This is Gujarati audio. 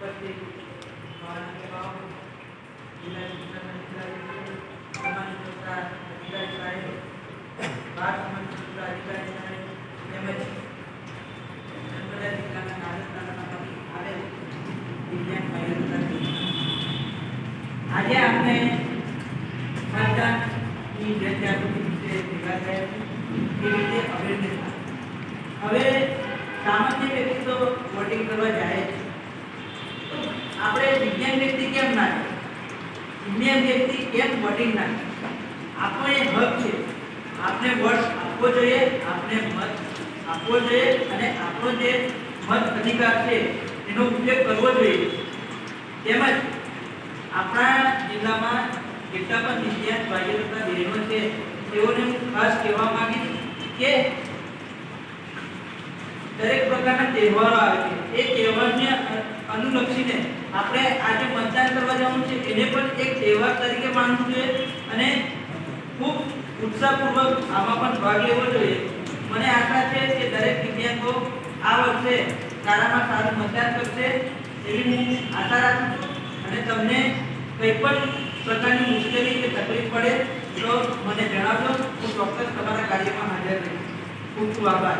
આજે આપણે મતદાનની જનજાગૃતિ વિશે ભેગા થયા છે એ રીતે અવેરનેસ હવે સામાન્ય વ્યક્તિ તો વોટિંગ કરવા જાય આપણે વિજ્ઞાન વ્યક્તિ કેમ ના વિજ્ઞાન વ્યક્તિ કેમ વટી ના આપણો હક છે. આપણે વોટ આપવો જોઈએ આપણે મત આપવો જોઈએ અને આપણો જે મત અધિકાર છે, એનો ઉપયોગ કરવો જોઈએ. તેમજ આપણા જિલ્લામાં જેટલા પણ દિવ્યાંગ ભાઈઓ તથા બહેનો છે, તેઓને હું ખાસ કહેવા માંગીશ કે દરેક પ્રકારના તહેવારો આવે છે. એ તહેવારને અનુલક્ષીને આપણે આજે મતદાન કરવા જવાનું છે. એને પણ એક તહેવાર તરીકે માનવું જોઈએ અને ખૂબ ઉત્સાહપૂર્વક આમાં પણ ભાગ લેવો જોઈએ. મને આશા છે કે દરેક દિવ્યાંગો આ વર્ષે સારામાં સારું મતદાન કરશે એવી હું આશા રાખું છું. અને તમને કંઈ પણ પ્રકારની મુશ્કેલી કે તકલીફ પડે તો મને જણાવજો. હું ચોક્કસ તમારા કાર્યમાં હાજર રહીશ. ખૂબ ખૂબ આભાર.